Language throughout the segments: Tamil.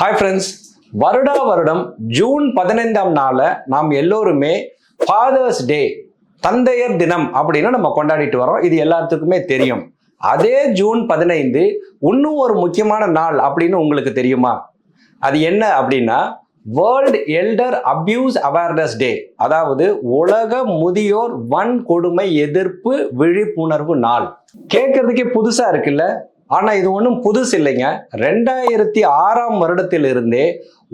ஹாய் ஃப்ரெண்ட்ஸ் வருடா வருடம் ஜூன் பதினைந்தாம் நாளில் நாம் எல்லோருமே ஃபாதர்ஸ் டே தந்தையர் தினம் அப்படின்னு நம்ம கொண்டாடிட்டு வரோம் இது எல்லாத்துக்குமே தெரியும். அதே ஜூன் பதினைந்து இன்னும் ஒரு முக்கியமான நாள் அப்படின்னு உங்களுக்கு தெரியுமா? அது என்ன அப்படின்னா world elder abuse awareness day அதாவது உலக முதியோர் வன்கொடுமை எதிர்ப்பு விழிப்புணர்வு நாள். கேட்கறதுக்கே புதுசா இருக்குல்ல? ஆனால் இது ஒன்றும் புதுசு இல்லைங்க. ரெண்டாயிரத்தி ஆறாம் வருடத்திலிருந்தே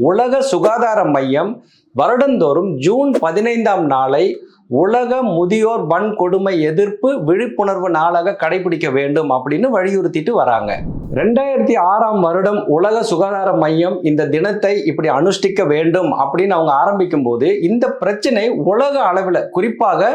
உலக சுகாதார மையம் வருடந்தோறும் ஜூன் பதினைந்தாம் நாளை உலக முதியோர் வன்கொடுமை எதிர்ப்பு விழிப்புணர்வு நாளாக கடைபிடிக்க வேண்டும் அப்படின்னு வலியுறுத்திட்டு வராங்க. ரெண்டாயிரத்தி ஆறாம் வருடம் உலக சுகாதார மையம் இந்த தினத்தை இப்படி அனுஷ்டிக்க வேண்டும் அப்படின்னு அவங்க ஆரம்பிக்கும் போது இந்த பிரச்சனை உலக அளவில் குறிப்பாக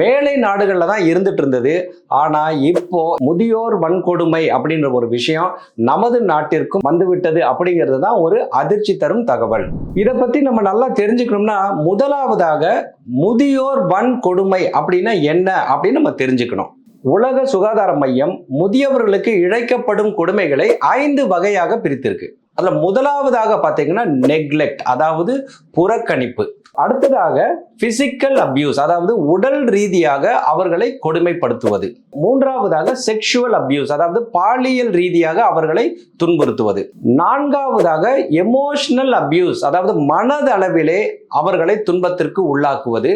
மேலை நாடுகளில் தான் இருந்துட்டு இருந்தது. ஆனா இப்போ முதியோர் வன்கொடுமை அப்படின்ற ஒரு விஷயம் நமது நாட்டிற்கும் வந்துவிட்டது அப்படிங்கிறது தான் ஒரு அதிர்ச்சி தரும் தகவல். இதை பத்தி நம்ம நல்லா தெரிஞ்சுக்கணும்னா முதலாவதாக முதியோர் வன்கொடுமை அப்படின்னா என்ன அப்படின்னு நம்ம தெரிஞ்சுக்கணும். உலக சுகாதார மையம் முதியவர்களுக்கு இழைக்கப்படும் கொடுமைகளை ஐந்து வகையாக பிரித்திருக்கு. அதில் முதலாவதாக பார்த்தீங்கன்னா நெக்லெக்ட் அதாவது புறக்கணிப்பு. அடுத்ததாக பிசிக்கல் அப்யூஸ் அதாவது உடல் ரீதியாக அவர்களை கொடுமைப்படுத்துவது. மூன்றாவதாக செக்ஷுவல் அப்யூஸ் அதாவது பாலியல் ரீதியாக அவர்களை துன்புறுத்துவது. நான்காவதாக எமோஷனல் அப்யூஸ் அதாவது மனதளவிலே அவர்களை துன்பத்திற்கு உள்ளாக்குவது.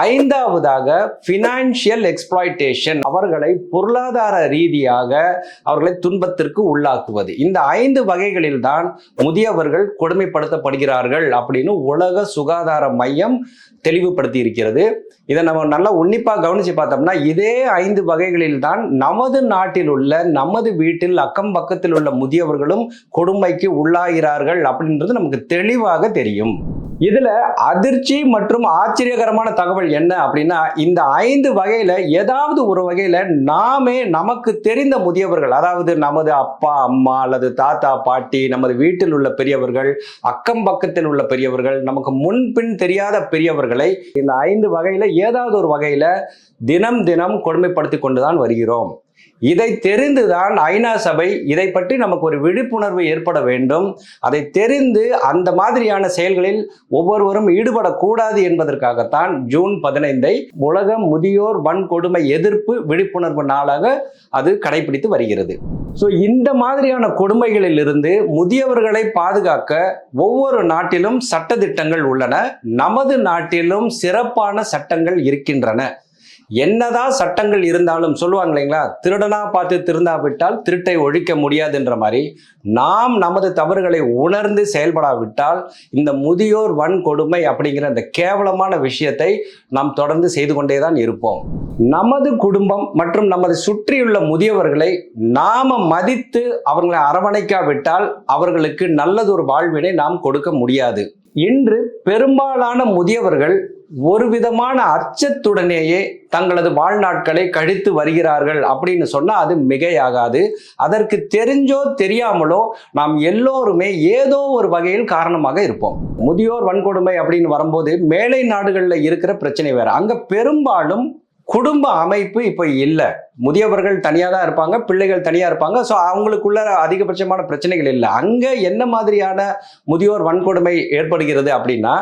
ஐந்தாவதாக ஃபினான்ஷியல் எக்ஸ்பிளாய்டேஷன் அவர்களை பொருளாதார ரீதியாக அவர்களை துன்பத்திற்கு உள்ளாக்குவது. இந்த ஐந்து வகைகளில் தான் முதியவர்கள் கொடுமைப்படுத்தப்படுகிறார்கள் அப்படின்னு உலக சுகாதார மையம் தெளிவுபடுத்தி இருக்கிறது இதை நம்ம நல்லா உன்னிப்பாக கவனிச்சு பார்த்தோம்னா இதே ஐந்து வகைகளில் தான் நமது நாட்டில் உள்ள நமது வீட்டில் அக்கம் பக்கத்தில் உள்ள முதியவர்களும் கொடுமைக்கு உள்ளாகிறார்கள் அப்படின்றது நமக்கு தெளிவாக தெரியும். இதுல அதிர்ச்சி மற்றும் ஆச்சரியகரமான தகவல் என்ன அப்படின்னா இந்த ஐந்து வகையில ஏதாவது ஒரு வகையில நாமே நமக்கு தெரிந்த முதியவர்கள் அதாவது நமது அப்பா அம்மா அல்லது தாத்தா பாட்டி நமது வீட்டில் உள்ள பெரியவர்கள் அக்கம் பக்கத்தில் உள்ள பெரியவர்கள் நமக்கு முன்பின் தெரியாத பெரியவர்களை இந்த ஐந்து வகையில ஏதாவது ஒரு வகையில தினம் தினம் கொடுமைப்படுத்தி கொண்டுதான் வருகிறோம். இதை தெரிந்துதான் ஐநா சபை இதை பற்றி நமக்கு ஒரு விழிப்புணர்வு ஏற்பட வேண்டும். அதை தெரிந்து அந்த மாதிரியான செயல்களில் ஒவ்வொருவரும் ஈடுபடக்கூடாது என்பதற்காகத்தான் ஜூன் பதினைந்தை உலக முதியோர் வன்கொடுமை எதிர்ப்பு விழிப்புணர்வு நாளாக அது கடைபிடித்து வருகிறது. ஸோ இந்த மாதிரியான கொடுமைகளில் இருந்து முதியவர்களை பாதுகாக்க ஒவ்வொரு நாட்டிலும் சட்டதிட்டங்கள் உள்ளன. நமது நாட்டிலும் சிறப்பான சட்டங்கள் இருக்கின்றன. என்னதான் சட்டங்கள் இருந்தாலும் சொல்லுவாங்க இல்லைங்களா? திருடனா பார்த்து திருந்தாவிட்டால் திருட்டை ஒழிக்க முடியாதுன்ற மாதிரி நாம் நமது தவறுகளை உணர்ந்து செயல்படாவிட்டால் இந்த முதியோர் வன்கொடுமை அப்படிங்கிற அந்த கேவலமான விஷயத்தை நாம் தொடர்ந்து செய்து கொண்டே தான் இருப்போம். நமது குடும்பம் மற்றும் நமது சுற்றியுள்ள முதியவர்களை நாம மதித்து அவர்களை அரவணைக்காவிட்டால் அவர்களுக்கு நல்லதொரு வாழ்வினை நாம் கொடுக்க முடியாது. இன்று பெரும்பாலான முதியவர்கள் ஒரு விதமான அச்சத்துடனேயே தங்களது வாழ்நாட்களை கழித்து வருகிறார்கள் அப்படின்னு சொன்னால் அது மிகையாகாது. அதற்கு தெரிஞ்சோ தெரியாமலோ நாம் எல்லோருமே ஏதோ ஒரு வகையில் காரணமாக இருப்போம். முதியோர் வன்கொடுமை அப்படின்னு வரும்போது மேலை நாடுகளில் இருக்கிற பிரச்சனை வேறு. அங்கே பெரும்பாலும் குடும்ப அமைப்பு இப்போ இல்லை. முதியவர்கள் தனியாக தான் இருப்பாங்க பிள்ளைகள் தனியாக இருப்பாங்க. ஸோ அவங்களுக்குள்ள அதிகபட்சமான பிரச்சனைகள் இல்லை. அங்கே என்ன மாதிரியான முதியோர் வன்கொடுமை ஏற்படுகிறது அப்படின்னா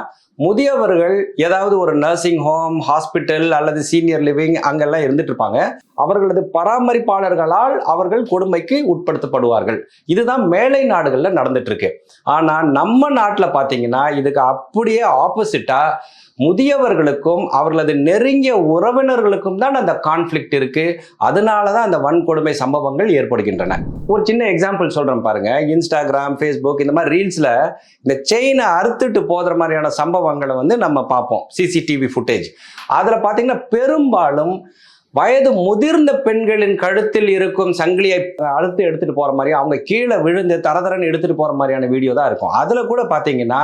முதியவர்கள் ஏதாவது ஒரு நர்சிங் ஹோம் ஹாஸ்பிட்டல் அல்லது சீனியர் லிவிங் அங்கெல்லாம் இருந்துட்டு இருப்பாங்க. அவர்களது பராமரிப்பாளர்களால் அவர்கள் கொடுமைக்கு உட்படுத்தப்படுவார்கள். இதுதான் மேலை நாடுகளில் நடந்துட்டு இருக்கு. ஆனால் நம்ம நாட்டில் பார்த்தீங்கன்னா இதுக்கு அப்படியே ஆப்போசிட்டாக முதியவர்களுக்கும் அவர்களது நெருங்கிய உறவினர்களுக்கும் தான் அந்த கான்ஃப்ளிக்ட் இருக்கு. அதனால தான் அந்த வன்கொடுமை சம்பவங்கள் ஏற்படுகின்றன. ஒரு சின்ன எக்ஸாம்பிள் சொல்றேன் பாருங்க. இன்ஸ்டாகிராம் ஃபேஸ்புக் இந்த மாதிரி ரீல்ஸ்ல இந்த செயினை அறுத்துட்டு போகிற மாதிரியான சம்பவங்களை வந்து நம்ம பார்ப்போம். சிசிடிவி ஃபுட்டேஜ் அதில் பார்த்தீங்கன்னா பெரும்பாலும் வயது முதிர்ந்த பெண்களின் கழுத்தில் இருக்கும் சங்கிலியை அழுத்து எடுத்துட்டு போற மாதிரி அவங்க கீழே விழுந்து தரதரன்னு எடுத்துட்டு போற மாதிரியான வீடியோ தான் இருக்கும். அதுல கூட பாத்தீங்கன்னா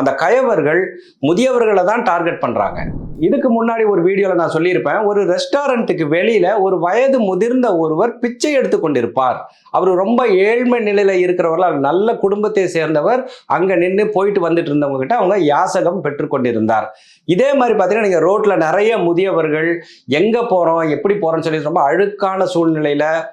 அந்த கயவர்கள் முதியவர்களை தான் டார்கெட் பண்றாங்க. இதுக்கு முன்னாடி ஒரு வீடியோவில் நான் சொல்லியிருப்பேன் ஒரு ரெஸ்டாரண்ட்டுக்கு வெளியில ஒரு வயது முதிர்ந்த ஒருவர் பிச்சை எடுத்து கொண்டிருப்பார். அவர் ரொம்ப ஏழ்மை நிலையில இருக்கிறவர்கள் நல்ல குடும்பத்தை சேர்ந்தவர் அங்க நின்று போயிட்டு வந்துட்டு இருந்தவங்க கிட்ட அவங்க யாசகம் பெற்றுக்கொண்டிருந்தார் இதே மாதிரி பார்த்தீங்கன்னா நீங்க ரோட்ல நிறைய முதியவர்கள் எங்க போறோம் எப்படி போறோம்னு சொல்லி ரொம்ப அழுக்கான சூழ்நிலையில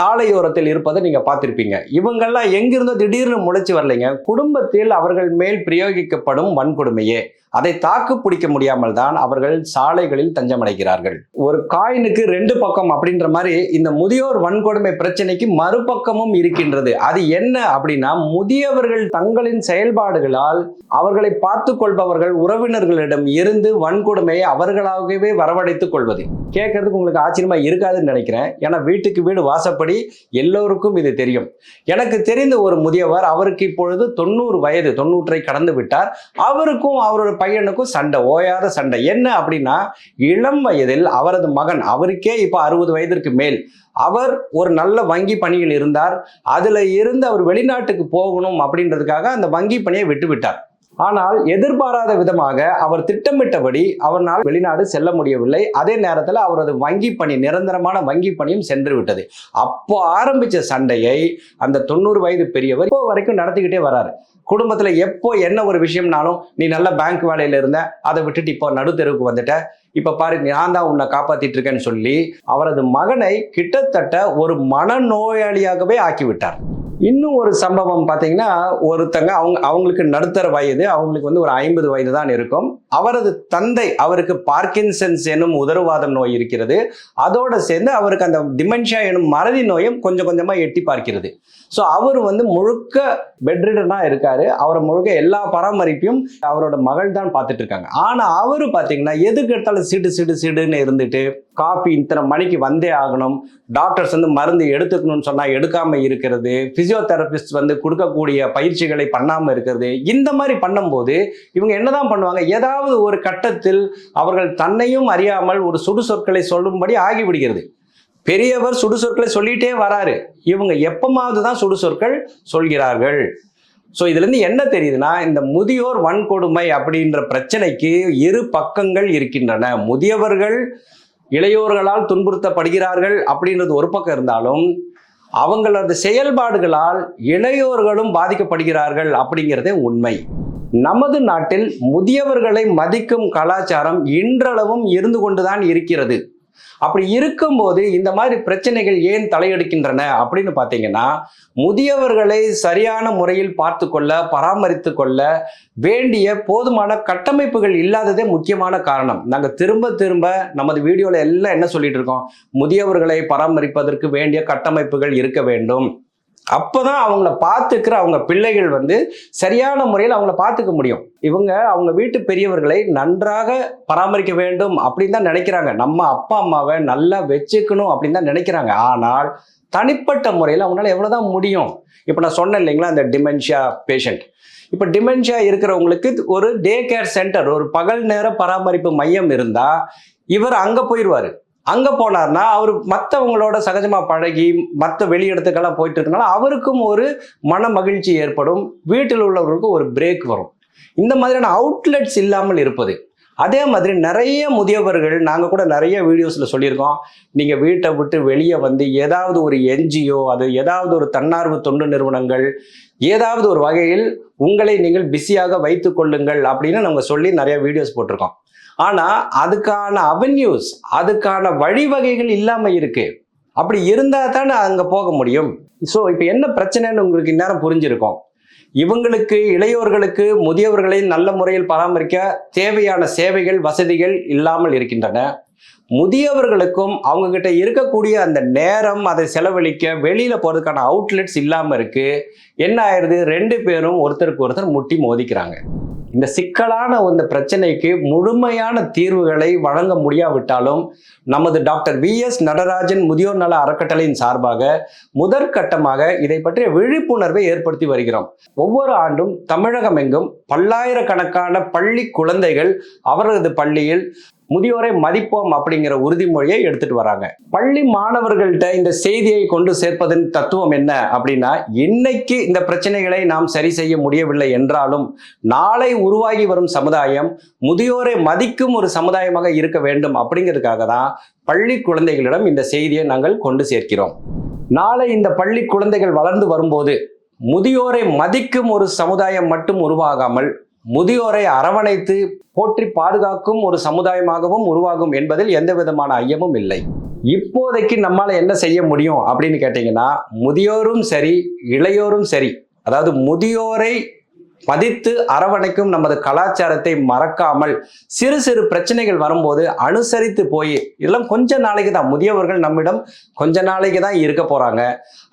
சாலையோரத்தில் இருப்பதை நீங்க பார்த்திருப்பீங்க. இவங்கள்லாம் எங்கிருந்தோ திடீர்னு முளைச்சு வரலைங்க. குடும்பத்தில் அவர்கள் மேல் பிரயோகிக்கப்படும் வன்கொடுமையே. அதை தாக்கு பிடிக்க முடியாமல் தான் அவர்கள் சாலைகளில் தஞ்சமடைகிறார்கள். ஒரு காயினுக்கு ரெண்டு பக்கம் அப்படின்ற மாதிரி இந்த முதியோர் வன்கொடுமை பிரச்சனைக்கு மறுபக்கமும் இருக்கின்றது. அது என்ன அப்படின்னா முதியவர்கள் தங்களின் செயல்பாடுகளால் அவர்களை பார்த்து கொள்பவர்கள் உறவினர்களிடம் இருந்து வன்கொடுமையை அவர்களாகவே வரவழைத்துக் கொள்வது. கேட்கறதுக்கு உங்களுக்கு ஆச்சரியமா இருக்காதுன்னு நினைக்கிறேன். ஏன்னா வீட்டுக்கு வீடு வாசப்படி எல்லோருக்கும் இது தெரியும். எனக்கு தெரிந்த ஒரு முதியவர் அவருக்கு இப்பொழுது தொண்ணூறு வயது தொண்ணூற்றை கடந்து விட்டார். அவருக்கும் அவரோட பையனுக்கும் சண்டை ஓயாத சண்டை. என்ன அப்படின்னா இளம் வயதில் அவரது மகன் அவருக்கே இப்போ அறுபது வயதிற்கு மேல் அவர் ஒரு நல்ல வங்கி பணியில் இருந்தார். அதுல இருந்து அவர் வெளிநாட்டுக்கு போகணும் அப்படின்றதுக்காக அந்த வங்கி பணியை விட்டு விட்டார். ஆனால் எதிர்பாராத விதமாக அவர் திட்டமிட்டபடி அவரால் வெளிநாடு செல்ல முடியவில்லை. அதே நேரத்தில் அவரது வங்கி பணி நிரந்தரமான வங்கி பணியும் சென்று விட்டது. அப்போ ஆரம்பிச்ச சண்டையை அந்த தொண்ணூறு வயது பெரியவர் இப்போ வரைக்கும் நடத்திக்கிட்டே வராரு. குடும்பத்துல எப்போ என்ன ஒரு விஷயம்னாலும் நீ நல்ல பேங்க் வேலையில இருந்த அதை விட்டுட்டு இப்போ நடுத்தெருவுக்கு வந்துட்ட. இப்ப பாரு நான் தான் உன்னை காப்பாத்திட்டு இருக்கேன்னு சொல்லி அவரது மகனை கிட்டத்தட்ட ஒரு மனநோயாளியாகவே ஆக்கிவிட்டார். இன்னும் ஒரு சம்பவம் பார்த்தீங்கன்னா ஒருத்தங்க அவங்க அவங்களுக்கு நடுத்தர வயது அவங்களுக்கு வந்து ஒரு ஐம்பது வயது தான் இருக்கும். அவரது தந்தை அவருக்கு பார்க்கின்சன்ஸ் எனும் உதரவாதம் நோய் இருக்கிறது. அதோட சேர்ந்து அவருக்கு அந்த டிமென்ஷியா எனும் மறதி நோயும் கொஞ்சம் கொஞ்சமாக எட்டி பார்க்கிறது. ஸோ அவர் வந்து முழுக்க பெட்ரிடனாக இருக்காரு. அவரை முழுக்க எல்லா பராமரிப்பையும் அவரோட மகள் தான் பார்த்துட்டு இருக்காங்க. ஆனால் அவர் பார்த்தீங்கன்னா எதுக்கு எடுத்தாலும் சிடு சிடு சிடுன்னு இருந்துட்டு காப்பி இத்தனை மணிக்கு வந்தே ஆகணும். டாக்டர்ஸ் வந்து மருந்து எடுத்துக்கணும்னு சொன்னால் எடுக்காமல் இருக்கிறது. ஃபிசியோதெரபிஸ்ட் வந்து கொடுக்கக்கூடிய பயிற்சிகளை பண்ணாமல் இருக்கிறது. இந்த மாதிரி பண்ணும்போது இவங்க என்னதான் பண்ணுவாங்க? ஏதாவது ஒரு கட்டத்தில் அவர்கள் தன்னையும் அறியாமல் ஒரு சுடு சொற்களை சொல்லும்படி ஆகிவிடுகிறது பெரியவர் சுடுசொற்களை சொல்லிட்டே வராரு. இவங்க எப்பமாவது தான் சுடுசொற்கள் சொல்கிறார்கள். ஸோ இதுலேருந்து என்ன தெரியுதுன்னா இந்த முதியோர் வன்கொடுமை அப்படின்ற பிரச்சனைக்கு இரு பக்கங்கள் இருக்கின்றன. முதியவர்கள் இளையோர்களால் துன்புறுத்தப்படுகிறார்கள் அப்படின்றது ஒரு பக்கம் இருந்தாலும் அவங்களது செயல்பாடுகளால் இளையோர்களும் பாதிக்கப்படுகிறார்கள் அப்படிங்கிறதே உண்மை. நமது நாட்டில் முதியவர்களை மதிக்கும் கலாச்சாரம் இன்றளவும் இருந்து கொண்டுதான் இருக்கிறது. அப்படி இருக்கும்போது இந்த மாதிரி பிரச்சனைகள் ஏன் தலையெடுக்கின்றன அப்படின்னு பார்த்தீங்கன்னா முதியவர்களை சரியான முறையில் பார்த்து கொள்ள பராமரித்து கொள்ள வேண்டிய போதுமான கட்டமைப்புகள் இல்லாததே முக்கியமான காரணம். நாங்கள் திரும்ப திரும்ப நமது வீடியோவில் எல்லாம் என்ன சொல்லிட்டு இருக்கோம்? முதியவர்களை பராமரிப்பதற்கு வேண்டிய கட்டமைப்புகள் இருக்க வேண்டும். அப்போதான் அவங்கள பார்த்துக்கிற அவங்க பிள்ளைகள் வந்து சரியான முறையில் அவங்கள பார்த்துக்க முடியும். இவங்க அவங்க வீட்டு பெரியவர்களை நன்றாக பராமரிக்க வேண்டும் அப்படின்னு தான் நினைக்கிறாங்க. நம்ம அப்பா அம்மாவை நல்லா வச்சுக்கணும் அப்படின்னு தான் நினைக்கிறாங்க. ஆனால் தனிப்பட்ட முறையில் அவங்களால எவ்வளோதான் முடியும். இப்போ நான் சொன்னேன் இல்லைங்களா அந்த டிமென்ஷியா பேஷண்ட் இப்போ டிமென்ஷியா இருக்கிறவங்களுக்கு ஒரு டே கேர் சென்டர் ஒரு பகல் நேர பராமரிப்பு மையம் இருந்தால் இவர் அங்கே போயிடுவார் அங்கே போனார்னா அவர் மற்றவங்களோட சகஜமாக பழகி மற்ற வெளி இடத்துக்கெல்லாம் போயிட்டு இருக்கனால அவருக்கும் ஒரு மன மகிழ்ச்சி ஏற்படும். வீட்டில் உள்ளவர்களுக்கும் ஒரு பிரேக் வரும். இந்த மாதிரியான அவுட்லெட்ஸ் இல்லாமல் இருப்பது. அதே மாதிரி நிறைய முதியவர்கள் நாங்கள் கூட நிறைய வீடியோஸில் சொல்லியிருக்கோம். நீங்கள் வீட்டை விட்டு வெளியே வந்து ஏதாவது ஒரு என்ஜிஓ அது ஏதாவது ஒரு தன்னார்வ தொண்டு நிறுவனங்கள் ஏதாவது ஒரு வகையில் உங்களை நீங்கள் பிஸியாக வைத்து கொள்ளுங்கள் அப்படின்னு நம்ம சொல்லி நிறைய வீடியோஸ் போட்டிருக்கோம். ஆனால் அதுக்கான அவென்யூஸ் அதுக்கான வழிவகைகள் இல்லாமல் இருக்கு. அப்படி இருந்தால் தானே அங்கே போக முடியும். ஸோ இப்போ என்ன பிரச்சனைன்னு உங்களுக்கு இந்நேரம் புரிஞ்சிருக்கும். இவங்களுக்கு இளையோர்களுக்கு முதியவர்களை நல்ல முறையில் பராமரிக்க தேவையான சேவைகள் வசதிகள் இல்லாமல் இருக்கின்றன. முதியவர்களுக்கும் அவங்க கிட்ட இருக்கக்கூடிய அந்த நேரம் அதை செலவழிக்க வெளியில போறதுக்கான அவுட்லெட்ஸ் இல்லாம இருக்கு. என்ன ஆயிருது? ரெண்டு பேரும் ஒருத்தருக்கு ஒருத்தர் முட்டி மோதிக்கிறாங்க. இந்த சிக்கலான இந்த பிரச்சனைக்கு முழுமையான தீர்வுகளை வழங்க முடியாவிட்டாலும் நமது டாக்டர் வி எஸ் நடராஜன் முதியோர் நல அறக்கட்டளையின் சார்பாக முதற்கட்டமாக இதை பற்றிய விழிப்புணர்வை ஏற்படுத்தி வருகிறோம். ஒவ்வொரு ஆண்டும் தமிழகம் எங்கும் பல்லாயிரக்கணக்கான பள்ளி குழந்தைகள் அவரது பள்ளியில் முதியோரை மதிப்போம் அப்படிங்கிற உறுதிமொழியை எடுத்துட்டு வராங்க. பள்ளி மாணவர்கள்ட்ட இந்த செய்தியை கொண்டு சேர்ப்பதன் தத்துவம் என்ன அப்படின்னா இன்னைக்கு இந்த பிரச்சனைகளை நாம் சரி செய்ய முடியவில்லை என்றாலும் நாளை உருவாகி வரும் சமுதாயம் முதியோரை மதிக்கும் ஒரு சமுதாயமாக இருக்க வேண்டும் அப்படிங்கிறதுக்காக தான் பள்ளி குழந்தைகளிடம் இந்த செய்தியை நாங்கள் கொண்டு சேர்க்கிறோம். நாளை இந்த பள்ளி குழந்தைகள் வளர்ந்து வரும்போது முதியோரை மதிக்கும் ஒரு சமுதாயம் மட்டும் உருவாகாமல் முதியோரை அரவணைத்து போற்றி பாதுகாக்கும் ஒரு சமுதாயமாகவும் உருவாகும் என்பதில் எந்த விதமான ஐயமும் இல்லை. இப்போதைக்கு நம்மால் என்ன செய்ய முடியும் அப்படின்னு கேட்டிங்கன்னா முதியோரும் சரி இளையோரும் சரி அதாவது முதியோரை மதித்து அரவணைக்கும் நமது கலாச்சாரத்தை மறக்காமல் சிறு சிறு பிரச்சனைகள் வரும்போது அனுசரித்து போய் இதெல்லாம் கொஞ்ச நாளைக்கு தான் முதியவர்கள் நம்மிடம் கொஞ்ச நாளைக்கு தான் இருக்க போறாங்க.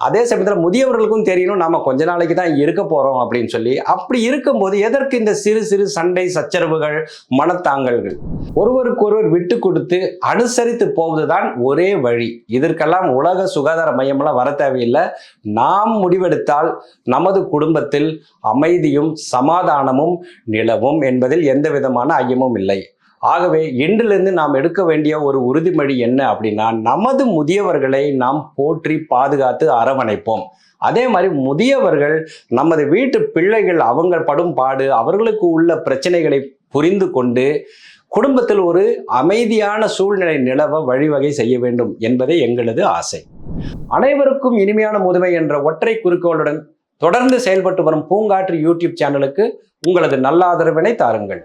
அதே சமயத்தில் முதியவர்களுக்கும் தெரியணும் நாம கொஞ்ச நாளைக்கு தான் இருக்க போறோம் அப்படின்னு சொல்லி. அப்படி இருக்கும்போது எதற்கு இந்த சிறு சிறு சண்டை சச்சரவுகள் மனத்தாங்கல்கள்? ஒருவருக்கொருவர் விட்டு கொடுத்து அனுசரித்து போவதுதான் ஒரே வழி. இதற்கெல்லாம் உலக சுகாதார மையம்லாம் வர தேவையில்லை. நாம் முடிவெடுத்தால் நமது குடும்பத்தில் அமைதியும் சமாதானமும் நிலவும் என்பதில் எந்த விதமான ஐயமும் இல்லை. ஆகவே இன்றிலிருந்து நாம் எடுக்க வேண்டிய ஒரு உறுதிமொழி என்ன அப்படின்னா நமது முதியவர்களை நாம் போற்றி பாதுகாத்து அரவணைப்போம். அதே மாதிரி முதியவர்கள் நமது வீட்டு பிள்ளைகள் அவங்க படும் பாடு அவர்களுக்கு உள்ள பிரச்சனைகளை புரிந்து கொண்டு குடும்பத்தில் ஒரு அமைதியான சூழ்நிலை நிலவ வழிவகை செய்ய வேண்டும் என்பதே எங்களது ஆசை. அனைவருக்கும் இனிமையான முதுமை என்ற ஒற்றை குறிக்கோளுடன் தொடர்ந்து செயல்பட்டு வரும் பூங்காற்று யூடியூப் சேனலுக்கு உங்களது நல்ல ஆதரவினை தாருங்கள்.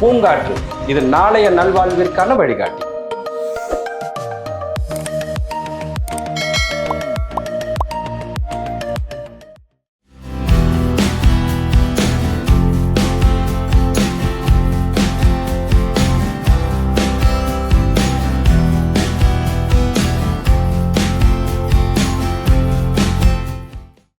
பூங்காற்று இது நாளைய நல்வாழ்விற்கான வழிகாட்டி.